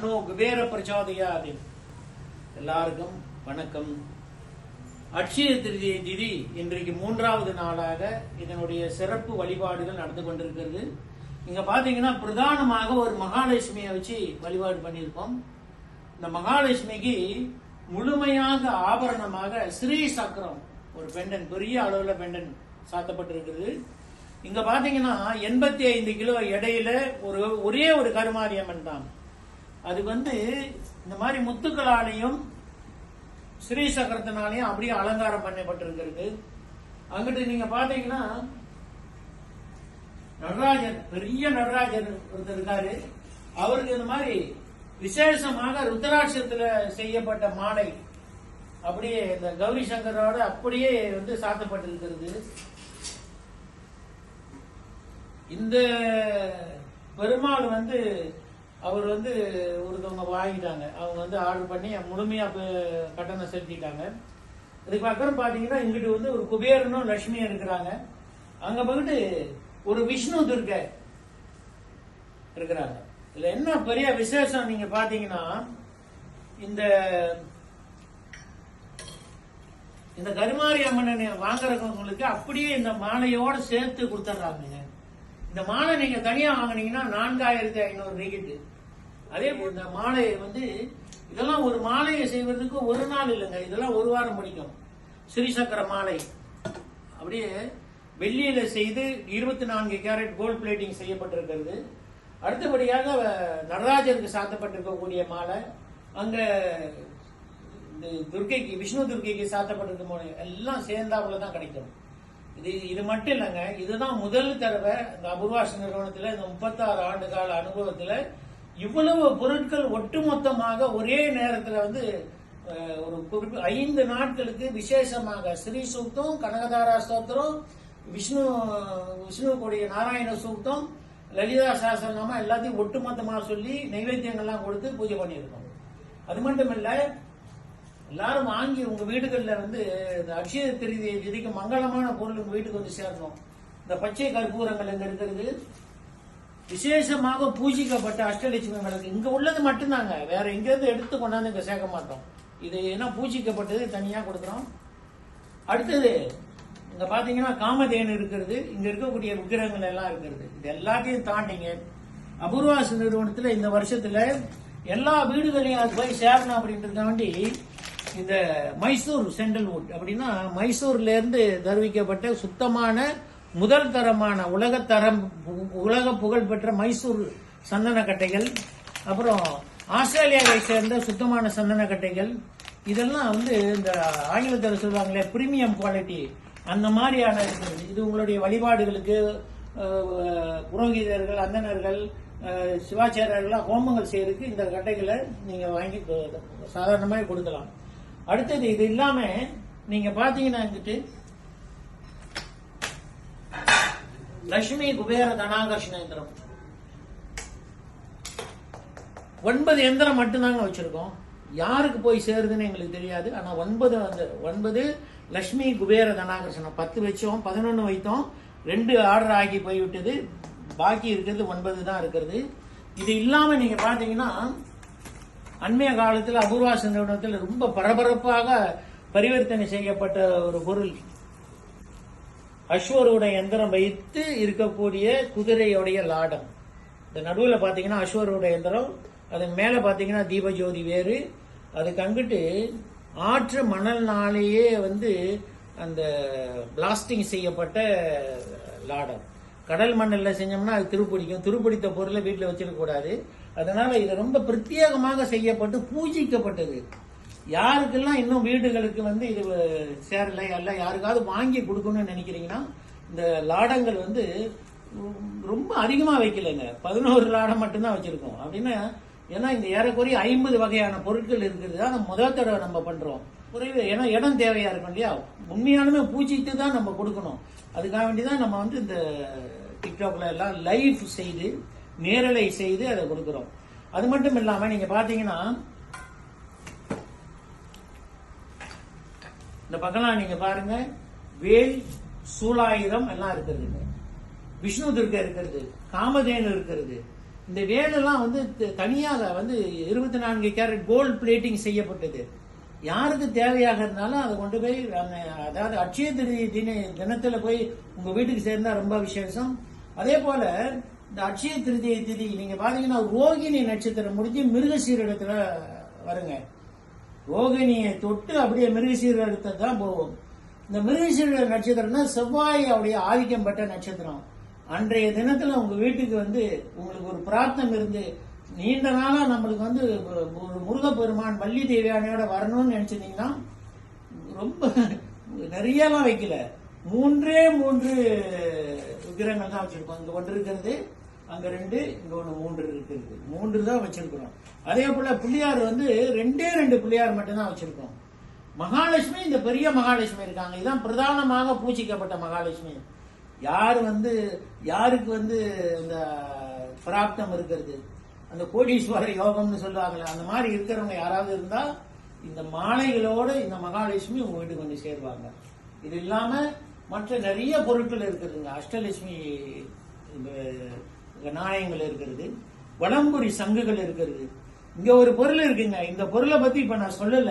தன்னோ குபேர பிரச்சோதயாது எல்லாருக்கும் வணக்கம். அட்சய திருதியை திதி இன்றைக்கு மூன்றாவது நாளாக இதனுடைய சிறப்பு வழிபாடுகள் நடந்து கொண்டிருக்கிறது. இங்க பாத்தீங்கன்னா பிரதானமாக ஒரு மகாலட்சுமியை வச்சு வழிபாடு பண்ணியிருக்கோம். இந்த மகாலட்சுமிக்கு முழுமையாக ஆபரணமாக ஸ்ரீ சக்கரம் ஒரு பெண்டன் பெரிய அளவுல பெண்டன் சாத்தப்பட்டிருக்கிறது. இங்க பாத்தீங்கன்னா எண்பத்தி ஐந்து கிலோ எடையில ஒரு ஒரே ஒரு கருமாரியம்மன் தான். அது வந்து இந்த மாதிரி முத்துக்களாலையும் ஸ்ரீ சக்கரத்தினாலையும் அப்படியே அலங்காரம் பண்ணப்பட்டிருக்கிறது. அங்கிட்டு நீங்க பாத்தீங்கன்னா நடராஜர் பெரிய நடராஜர் ஒருத்தர் இருக்காரு. அவருக்கு இந்த மாதிரி விசேஷமாக ருத்ராட்சத்துல செய்யப்பட்ட மாலை அப்படியே இந்த கௌரி சங்கரோட அப்படியே வந்து சாத்தப்பட்டிருக்கிறது. இந்த பெருமாள் வந்து அவர் வந்து ஒருத்தவங்க வாங்கிட்டாங்க. அவங்க வந்து ஆர்டர் பண்ணி முழுமையாக கட்டணம் செலுத்திட்டாங்க. இதுக்கு அப்புறம் பார்த்தீங்கன்னா இங்கிட்டு வந்து ஒரு குபேரனும் லட்சுமியும் இருக்கிறாங்க. அங்கே போயிட்டு ஒரு விஷ்ணு துர்க்கை இருக்கிறாங்க. இதில் என்ன பெரிய விசேஷம் நீங்கள் பார்த்தீங்கன்னா இந்த இந்த கருமாரி அம்மனை வாங்குறவங்களுக்கு அப்படியே இந்த மாலையோட சேர்த்து கொடுத்துட்றாங்க. இந்த மாலை நீங்க தனியா வாங்கினீங்கன்னா நான்காயிரத்தி ஐநூறு ரீகிட்டு அதே போல் இந்த மாலையை வந்து இதெல்லாம் ஒரு மாலையை செய்வதற்கு ஒரு நாள் இல்லைங்க. இதெல்லாம் ஒரு வாரம் முடிக்கும். ஸ்ரீசக்கர மாலை. அப்படியே வெள்ளியில செய்து இருபத்தி நான்கு கேரட் கோல்ட் பிளேட்டிங் செய்யப்பட்டிருக்கிறது. அடுத்தபடியாக நடராஜருக்கு சாத்தப்பட்டிருக்கக்கூடிய மாலை. அங்க இந்த துர்க்கைக்கு விஷ்ணு துர்க்கைக்கு சாத்தப்பட்டிருக்க எல்லாம் சேர்ந்தாப்புல தான் கிடைக்கும். இது இது மட்டும் இல்லைங்க. இதுதான் முதல் தடவை இந்த அபூர்வாச நிறுவனத்தில் இந்த முப்பத்தாறு ஆண்டு கால அனுபவத்தில் இவ்வளவு பொருட்கள் ஒட்டுமொத்தமாக ஒரே நேரத்தில் வந்து ஒரு குறிப்பு ஐந்து நாட்களுக்கு விசேஷமாக ஸ்ரீ சூக்தம் கனகதாரா ஸ்தோத்திரம் விஷ்ணு விஷ்ணு கூடிய நாராயண சூக்தம் லலிதா சாஸ்திரநாம எல்லாத்தையும் ஒட்டுமொத்தமாக சொல்லி நைவேத்தியங்கள்லாம் கொடுத்து பூஜை பண்ணியிருக்கோம். அது மட்டும் இல்லை எல்லாரும் வாங்கி உங்க வீடுகளில் வந்து இந்த அக்ஷய திருதியை விதிக்கு மங்களமான பொருள் உங்க வீட்டுக்கு வந்து சேரணும் இந்த பச்சை கற்பூரங்கள் இங்க இருக்கிறது? விசேஷமாக பூஜிக்கப்பட்ட அஷ்டலட்சுமி விளக்கு. இங்க உள்ளது மட்டும்தாங்க. வேற எங்கேருந்து எடுத்து கொண்டாந்து இங்க சேர்க்க மாட்டோம். இது ஏன்னா பூஜிக்கப்பட்டது தனியா கொடுக்குறோம். அடுத்தது இங்க பாத்தீங்கன்னா காமதேனு இருக்கிறது. இங்க இருக்கக்கூடிய விக்கிரகங்கள் எல்லாம் இருக்கிறது. இது எல்லாத்தையும் தாண்டிங்க. அபூர்வாச நிறுவனத்துல இந்த வருஷத்துல எல்லா வீடுகளையும் அது போய் சேரணும் அப்படின்றதுக்காண்டி இந்த மைசூர் சென்ட்ரல் வுட் அப்படின்னா மைசூர்ல இருந்து தருவிக்கப்பட்ட சுத்தமான முதல் தரமான உலகத்தரம் உலக புகழ்பெற்ற மைசூர் சந்தன கட்டைகள் அப்புறம் ஆஸ்திரேலியாவை சேர்ந்த சுத்தமான சந்தன கட்டைகள் இதெல்லாம் வந்து இந்த ஆங்கிலத்தில் சொல்லுவாங்களே பிரீமியம் குவாலிட்டி அந்த மாதிரியான இது. உங்களுடைய வழிபாடுகளுக்கு புரோகிதர்கள் அந்தனர்கள் சிவாச்சாரியர்கள்லாம் ஹோமங்கள் செய்யறதுக்கு இந்த கட்டைகளை நீங்க வாங்கி சாதாரணமாக கொடுக்கலாம். அடுத்தது இது இல்லாம நீங்க பாத்தீங்கன்னா வந்துட்டு லட்சுமி குபேர தனாகர்ஷண எந்திரம். ஒன்பது எந்திரம் மட்டும்தாங்க வச்சிருக்கோம். யாருக்கு போய் சேருதுன்னு எங்களுக்கு தெரியாது. ஆனா ஒன்பது வந்து ஒன்பது லட்சுமி குபேர தனாகர்ஷணம் பத்து வச்சோம் பதினொன்று வைத்தோம். ரெண்டு ஆர்டர் ஆகி போய்விட்டது. பாக்கி இருக்கிறது ஒன்பது தான் இருக்கிறது. இது இல்லாம நீங்க பாத்தீங்கன்னா அண்மைய காலத்தில் அபூர்வாச நிறுவனத்தில் ரொம்ப பரபரப்பாக பரிவர்த்தனை செய்யப்பட்ட ஒரு பொருள். அஸ்வரோட எந்திரம் வைத்து இருக்கக்கூடிய குதிரையுடைய லாடம். இந்த நடுவில் பார்த்தீங்கன்னா அஸ்வரோட எந்திரம் அதுக்கு மேலே பார்த்தீங்கன்னா தீபஜோதி வேறு. அதுக்கு அங்கிட்டு ஆற்று மணல்னாலேயே வந்து அந்த பிளாஸ்டிங் செய்யப்பட்ட லாடம். கடல் மண்ணில் செஞ்சோம்னா அது திருப்பிடிக்கும். திருப்பிடித்த பொருளை வீட்டில் வச்சிடக்கூடாது அதனால இது ரொம்ப பிரத்யேகமாக செய்யப்பட்டு பூஜிக்கப்பட்டது. யாருக்கெல்லாம் இன்னும் வீடுகளுக்கு வந்து இது சேரலை அல்ல யாருக்காவது வாங்கி கொடுக்கணும்னு நினைக்கிறீங்கன்னா இந்த லாடங்கள் வந்து ரொம்ப அதிகமாக வைக்கலைங்க. பதினோரு லாடம் மட்டும்தான் வச்சிருக்கோம். அப்படின்னா ஏன்னா இந்த ஏறக்குறைய ஐம்பது வகையான பொருட்கள் இருக்குது தான் முதல் தடவை நம்ம பண்ணுறோம் குறைவு ஏன்னா இடம் தேவையாக இருக்கும் இல்லையா? உண்மையாலுமே பூஜித்து தான் நம்ம கொடுக்கணும். அதுக்காக வேண்டி தான் நம்ம வந்து இந்த டிக்டாக்ல எல்லாம் லைவ் செய்து நேரலை செய்து அதை கொடுக்குறோம். அது மட்டும் இல்லாம நீங்க பாத்தீங்கன்னா இந்த பக்கம்லாம் நீங்க பாருங்க வேல் சூலாயுதம் எல்லாம் இருக்கிறதுங்க விஷ்ணு துர்க்கை இருக்கிறது காமதேனு இருக்கிறது. இந்த வேலெல்லாம் வந்து தனியாக வந்து இருபத்தி நான்கு கேரட் கோல்ட் பிளேட்டிங் செய்யப்பட்டது. யாருக்கு தேவையாக இருந்தாலும் அதை கொண்டு போய் அதாவது அட்சய திருதி தின தினத்துல போய் உங்க வீட்டுக்கு சேர்ந்தா ரொம்ப விசேஷம். அதே போல இந்த அட்சய திருதியை திதி நீங்க பாத்தீங்கன்னா ரோகிணி நட்சத்திரம் முடிஞ்சு மிருகசீரடத்துல வருங்க. ரோகிணியை தொட்டு அப்படியே மிருகசீரடத்தை தான் போகும். இந்த மிருகசீரட நட்சத்திரம்னா செவ்வாய் அவருடைய ஆதிக்கம் பெற்ற நட்சத்திரம். அன்றைய தினத்துல உங்க வீட்டுக்கு வந்து உங்களுக்கு ஒரு பிரார்த்தம் இருந்து நீண்ட நாளா நம்மளுக்கு வந்து ஒரு முருகப்பெருமான் வள்ளி தேவியானையோட வரணும்னு நினைச்சிருந்தீங்கன்னா ரொம்ப நிறையலாம் வைக்கல. மூன்றே மூன்று விக்கிரகங்கள் தான் வச்சிருக்கோம். இங்க ஒன்று இருக்கிறது அங்க ரெண்டு இங்க ஒண்ணு மூன்று இருக்கிறது மூன்று தான் வச்சிருக்கிறோம். அதே போல பிள்ளையார் வந்து ரெண்டே ரெண்டு பிள்ளையார் மட்டும்தான் வச்சிருக்கோம். மகாலட்சுமி இந்த பெரிய மகாலட்சுமி இருக்காங்க. இதான் பிரதானமாக பூஜிக்கப்பட்ட மகாலட்சுமி. யார் வந்து யாருக்கு வந்து இந்த பிராப்தம் இருக்கிறது? அந்த கோடீஸ்வர யோகம்னு சொல்லுவாங்களே அந்த மாதிரி இருக்கிறவங்க யாராவது இருந்தா இந்த மாலைகளோட இந்த மகாலட்சுமி உங்க வீட்டுக்கு வந்து சேருவாங்க. இது இல்லாம மற்ற நிறைய பொருட்கள் இருக்குதுங்க. அஷ்டலட்சுமி இந்த நாணயங்கள் இருக்கிறது வடம்புரி சங்குகள் இருக்கிறது இங்க ஒரு பொருள் இருக்குங்க. இந்த பொருளை பத்தி இப்ப நான் சொல்லல.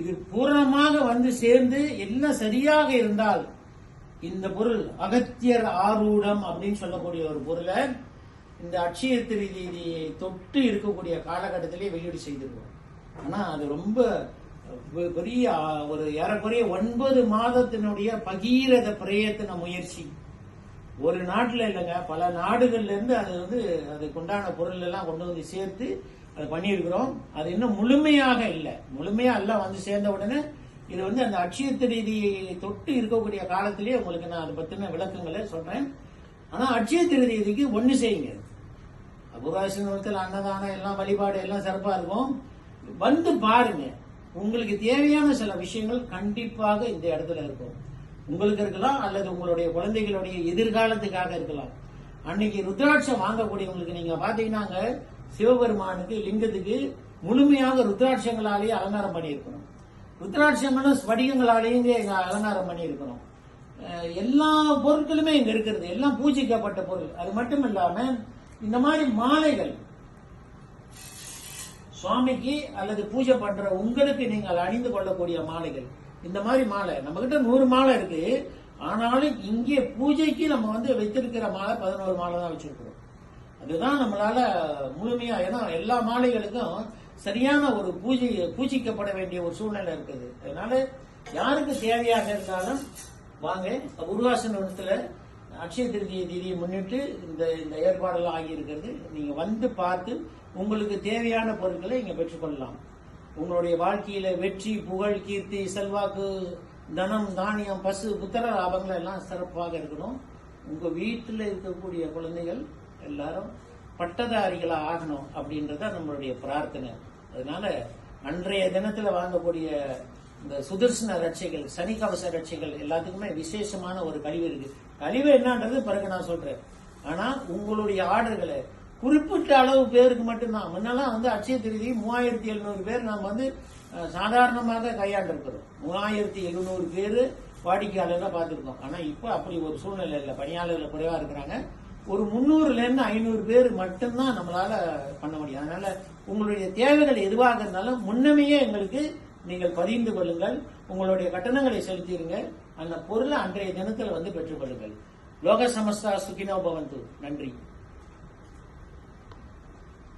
இது பூரணமாக வந்து சேர்ந்து எல்லாம் சரியாக இருந்தால் இந்த பொருள் அகத்தியர் ஆரூடம் அப்படின்னு சொல்லக்கூடிய ஒரு பொருளை இந்த அட்சய திருதியை தொட்டு இருக்கக்கூடிய காலகட்டத்திலே வெளியீடு செய்திருக்கோம் ஆனா அது ரொம்ப பெரிய ஒரு ஏறக்குறைய ஒன்பது மாதத்தினுடைய பகீரத பிரயத்தன முயற்சி. ஒரு நாட்டில் இல்லைங்க பல நாடுகள்ல இருந்து அது வந்து அதுக்கு உண்டான பொருள் எல்லாம் கொண்டு வந்து சேர்த்து அது பண்ணியிருக்கிறோம். அது இன்னும் முழுமையாக இல்லை. முழுமையாக எல்லாம் வந்து சேர்ந்த உடனே இது வந்து அந்த அட்சய திருதியை தொட்டு இருக்கக்கூடிய காலத்திலேயே உங்களுக்கு நான் அதை பற்றின விளக்கங்களை சொல்றேன். ஆனால் அட்சய திருதிக்கு ஒன்று செய்யுங்க. அபூர்வாசனத்தில் அன்னதானம் எல்லாம் வழிபாடு எல்லாம் சிறப்பாக இருக்கும். வந்து பாருங்க. உங்களுக்கு தேவையான சில விஷயங்கள் கண்டிப்பாக இந்த இடத்துல இருக்கும். உங்களுக்கு இருக்கலாம் அல்லது உங்களுடைய குழந்தைகளுடைய எதிர்காலத்துக்காக இருக்கலாம். அன்னைக்கு ருத்ராட்சம் வாங்கக்கூடியவங்களுக்கு நீங்க பாத்தீங்கன்னாங்க சிவபெருமானுக்கு லிங்கத்துக்கு முழுமையாக ருத்ராட்சங்களாலேயே அலங்காரம் பண்ணியிருக்கணும். ருத்ராட்சங்களும் ஸ்படிகங்களாலேயும் இங்க அலங்காரம் பண்ணியிருக்கணும். எல்லா பொருட்களுமே இங்க இருக்கிறது. எல்லாம் பூஜிக்கப்பட்ட பொருள். அது மட்டும் இல்லாம இந்த மாதிரி மாலைகள் சுவாமிக்கு அல்லது பூஜை பண்ற உங்களுக்கு நீங்கள் அணிந்து கொள்ளக்கூடிய மாலைகள். இந்த மாதிரி மாலை. நம்ம கிட்ட நூறு மாலை இருக்கு. ஆனாலும் இங்கே பூஜைக்கு நம்ம வந்து வைத்திருக்கிற மாலை பதினோரு மாலை தான் வச்சிருக்கிறோம். அதுதான் நம்மளால முழுமையா ஏன்னா எல்லா மாலைகளுக்கும் சரியான ஒரு பூஜை பூஜிக்கப்பட வேண்டிய ஒரு சூழ்நிலை இருக்குது. அதனால யாருக்கு தேவையாக இருந்தாலும் வாங்க. உருவாசனத்துல அக்ஷய திருதியை தீதியை முன்னிட்டு இந்த இந்த ஏற்பாடெல்லாம் ஆகியிருக்கிறது. நீங்கள் நீங்க வந்து பார்த்து உங்களுக்கு தேவையான பொருட்களை இங்க பெற்றுக்கொள்ளலாம். உங்களுடைய வாழ்க்கையில வெற்றி புகழ் கீர்த்தி செல்வாக்கு தனம் தானியம் பசு புத்திர லாபங்கள் எல்லாம் சிறப்பாக இருக்கணும். உங்க வீட்டில் இருக்கக்கூடிய குழந்தைகள் எல்லாரும் பட்டதாரிகளா ஆகணும் அப்படின்றத நம்மளுடைய பிரார்த்தனை. அதனால அன்றைய தினத்துல வாங்கக்கூடிய இந்த சுதர்சன ரட்சைகள் சனி கவச ரட்சைகள் எல்லாத்துக்குமே விசேஷமான ஒரு கழிவு இருக்கு. கழிவு என்னன்றது பிறகு நான் சொல்றேன். ஆனா உங்களுடைய ஆர்டர்களை குறிப்பிட்ட அளவு பேருக்கு மட்டும்தான். முன்னெல்லாம் வந்து அட்சய திருதி மூவாயிரத்தி எழுநூறு பேர் நாம் வந்து சாதாரணமாக கையாண்டிருக்கிறோம். மூவாயிரத்தி எழுநூறு பேர் வாடிக்கையாளர்களை பார்த்துருக்கோம். ஆனா இப்ப அப்படி ஒரு சூழ்நிலை இல்லை. பணியாளர்கள் குறைவா இருக்கிறாங்க. ஒரு முந்நூறுலேருந்து ஐநூறு பேர் மட்டும்தான் நம்மளால பண்ண முடியும். அதனால உங்களுடைய தேவைகள் எதுவாக இருந்தாலும் முன்னமையே எங்களுக்கு நீங்கள் பதிந்து கொள்ளுங்கள். உங்களுடைய கட்டணங்களை செலுத்திடுங்க அந்த பொருளை அன்றைய தினத்தில் வந்து பெற்றுக்கொள்ளுங்கள். லோக சமஸ்தா சுகினோ பவந்து. நன்றி.